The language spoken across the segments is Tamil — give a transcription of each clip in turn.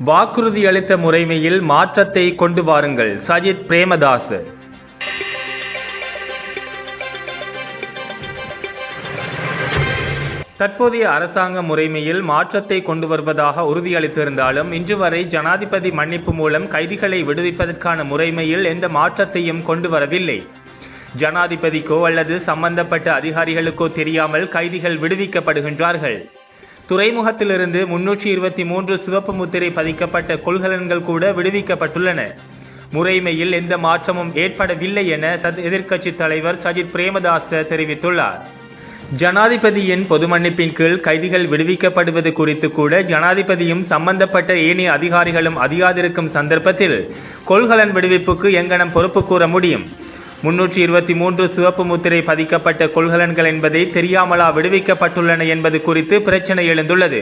வாக்குறுதி அளித்த முறைமையில் மாற்றத்தை கொண்டு வாருங்கள். சஜித் பிரேமதாஸ் தற்போதைய அரசாங்க முறைமையில் மாற்றத்தை கொண்டு வருவதாக உறுதியளித்திருந்தாலும் இன்று வரை ஜனாதிபதி மன்னிப்பு மூலம் கைதிகளை விடுவிப்பதற்கான முறைமையில் எந்த மாற்றத்தையும் கொண்டு வரவில்லை. ஜனாதிபதிக்கோ அல்லது சம்பந்தப்பட்ட அதிகாரிகளுக்கோ தெரியாமல் கைதிகள் விடுவிக்கப்படுகின்றார்கள். துறைமுகத்திலிருந்து முன்னூற்றி இருபத்தி மூன்று சிவப்பு முத்திரை பதிக்கப்பட்ட கொள்கலன்கள் கூட விடுவிக்கப்பட்டுள்ளன. முறைமையில் எந்த மாற்றமும் ஏற்படவில்லை என சத் எதிர்க்கட்சி தலைவர் சஜித் பிரேமதாச தெரிவித்துள்ளார். ஜனாதிபதியின் பொது மன்னிப்பின் கீழ் கைதிகள் விடுவிக்கப்படுவது குறித்து கூட ஜனாதிபதியும் சம்பந்தப்பட்ட ஏனைய அதிகாரிகளும் அறியாதிருக்கும் சந்தர்ப்பத்தில் கொள்கலன் விடுவிப்புக்கு எங்கனம் பொறுப்பு கூற முடியும். முன்னூற்றி இருபத்தி மூன்று சிவப்பு முத்திரை பதிக்கப்பட்ட கொள்கலன்கள் என்பதை தெரியாமலா விடுவிக்கப்பட்டுள்ளன என்பது குறித்து பிரச்சனை எழுந்துள்ளது.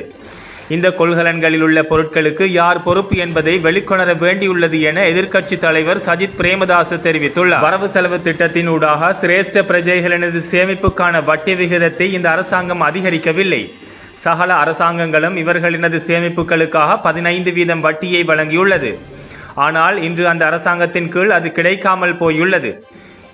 இந்த கொள்கலன்களில் உள்ள பொருட்களுக்கு யார் பொறுப்பு என்பதை வெளிக்கொணர வேண்டியுள்ளது என எதிர்க்கட்சி தலைவர் சஜித் பிரேமதாஸ் தெரிவித்துள்ளார். வரவு செலவு திட்டத்தின் ஊடாக சிரேஷ்ட பிரஜைகளினது சேமிப்புக்கான வட்டி விகிதத்தை இந்த அரசாங்கம் அதிகரிக்கவில்லை. சகல அரசாங்கங்களும் இவர்களினது சேமிப்புகளுக்காக பதினைந்து வீதம் வட்டியை வழங்கியுள்ளது. ஆனால் இன்று அந்த அரசாங்கத்தின் கீழ் அது கிடைக்காமல் போயுள்ளது.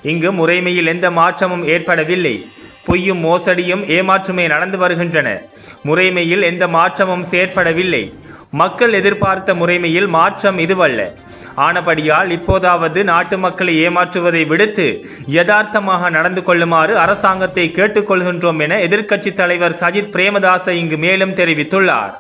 இங்கு முறைமையில் எந்த மாற்றமும் ஏற்படவில்லை. பொய்யும் மோசடியும் ஏமாற்றுமே நடந்து வருகின்றன. முறைமையில் எந்த மாற்றமும் செயற்படவில்லை. மக்கள் எதிர்பார்த்த முறைமையில் மாற்றம் இதுவல்ல. ஆனபடியால் இப்போதாவது நாட்டு மக்களை ஏமாற்றுவதை விடுத்து யதார்த்தமாக நடந்து கொள்ளுமாறு அரசாங்கத்தை கேட்டுக்கொள்கின்றோம் என எதிர்க்கட்சித் தலைவர் சஜித் பிரேமதாச இங்கு மேலும் தெரிவித்துள்ளார்.